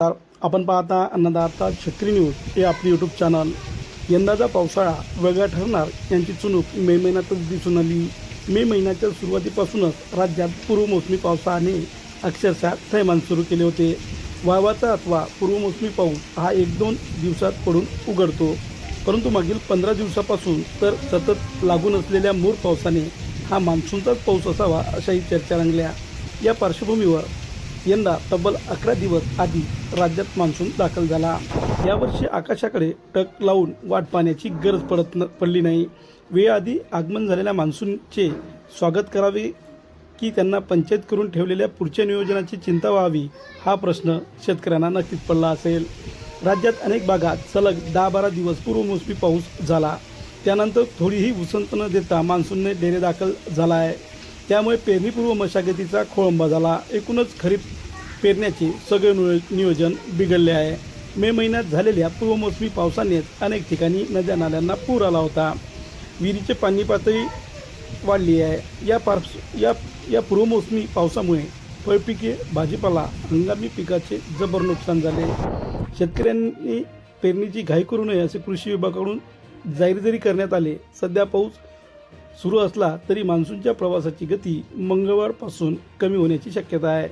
आपण पाहता अन्नदाता छत्री न्यूज हे आपले यूट्यूब चॅनल यंदाचा पावसाळा वेगळा ठरणार यांची चुणूक मे महिन्यातच दिसून आली. मे महिन्याच्या सुरुवातीपासूनच राज्यात पूर्वमोसमी पावसाने अक्षरशः थैमान सुरू केले होते. वावाचा अथवा पूर्वमोसमी पाऊस हा एक दोन दिवसात पडून उघडतो. परंतु मागील पंधरा दिवसापासून तर सतत लागून असलेल्या मूर पावसाने हा मान्सूनचाच पाऊस असावा अशाही चर्चा रंगल्या. या पार्श्वभूमीवर यंदा तब्बल अकरा दिवस आधी राज्यात मान्सून दाखल झाला. यावर्षी आकाशाकडे टक लावून वाट पाहण्याची गरज पडत न पडली नाही. वेळआधी आगमन झालेल्या मान्सूनचे स्वागत करावे की त्यांना पंचायत करून ठेवलेल्या पुढच्या नियोजनाची चिंता व्हावी हा प्रश्न शेतकऱ्यांना नक्कीच पडला असेल. राज्यात अनेक भागात सलग दहा बारा दिवस पूर्वमोसमी पाऊस झाला. त्यानंतर थोडीही उसंत न देता मान्सूनने डेरे दाखल झाला आहे त्यामुळे पेरणीपूर्व मशागतीचा खोळंबा झाला. एकूणच खरीप पेरण्याचे सगळे नियोजन बिघडले आहे. मे महिन्यात झालेल्या पूर्वमोसमी पावसानेच अनेक ठिकाणी नद्या नाल्यांना पूर आला होता. विहिरीचे पाणी पातळी वाढली आहे. या पार्श या या पूर्वमोसमी पावसामुळे फळपिके भाजीपाला हंगामी पिकाचे जबर नुकसान झाले. शेतकऱ्यांनी पेरणीची घाई करू नये असे कृषी विभागाकडून जाहीर जरी करण्यात आले सध्या पाऊस सुरू असला तरी मान्सूनच्या प्रवासाची गती मंगळवारपासून कमी होण्याची शक्यता आहे.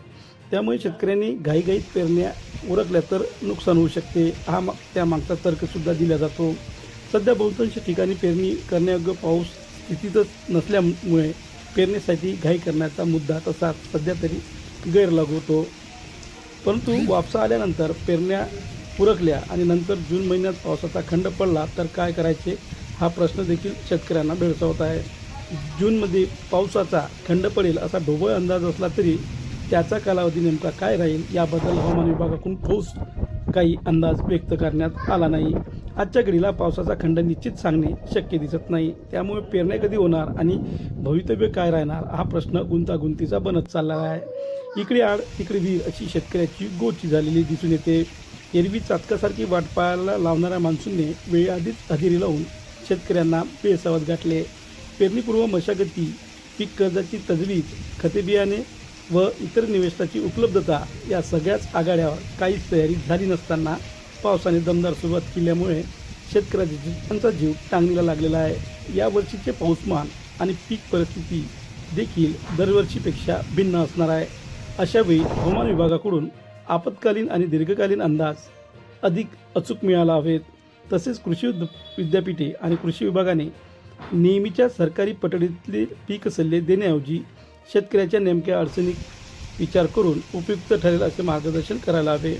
त्यामुळे शेतकऱ्यांनी घाईघाईत पेरण्या उरकल्या तर नुकसान होऊ शकते हा मा त्यामागचा तर्कसुद्धा दिला जातो. सध्या बहुतांश ठिकाणी पेरणी करण्यायोग्य पाऊस स्थितीतच नसल्यामुळे पेरणीसाठी घाई करण्याचा मुद्दा तसा सध्या तरी गैरलागू होतो. परंतु वापसा आल्यानंतर पेरण्या उरकल्या आणि नंतर जून महिन्यात पावसाचा खंड पडला तर काय करायचे? हा प्रश्न देखील शेतकऱ्यांना भेडसावत आहे. जूनमध्ये पावसाचा खंड पडेल असा ढोबळ अंदाज असला तरी त्याचा कालावधी नेमका काय राहील याबद्दल हवामान विभागाकडून ठोस काही अंदाज व्यक्त करण्यात आला नाही. आजच्या घडीला पावसाचा खंड निश्चित सांगणे शक्य दिसत नाही. त्यामुळे पेरण्या कधी होणार आणि भवितव्य काय राहणार हा प्रश्न गुंतागुंतीचा बनत चालला आहे. इकडे आड तिकडे वीर अशी शेतकऱ्याची गोची झालेली दिसून येते. एरवी चातकासारखी वाट पाहायला लावणाऱ्या मान्सूनने वेळेआधीच हजेरी लावून शेतकऱ्यांना बेसावत गाठले पेरणीपूर्व मशागती पीक कर्जाची तजवीज खते बियाणे व इतर निवेशनाची उपलब्धता या सगळ्याच आघाड्यावर काहीच तयारी झाली नसताना पावसाने दमदार सुरुवात केल्यामुळे शेतकऱ्याचा जीव टांगणीला लागलेला आहे. यावर्षीचे पाऊसमान आणि पीक परिस्थिती देखील दरवर्षीपेक्षा भिन्न असणार आहे. अशावेळी हवामान विभागाकडून आपत्कालीन आणि दीर्घकालीन अंदाज अधिक अचूक मिळाला हवेत. तसेच कृषी विद्यापीठे आणि कृषी विभागाने नेहमीच्या सरकारी पटडीतले पीक सल्ले देण्याऐवजी शेतकऱ्याच्या नेमक्या अडचणी विचार करून उपयुक्त ठरेल असे मार्गदर्शन करायला हवे.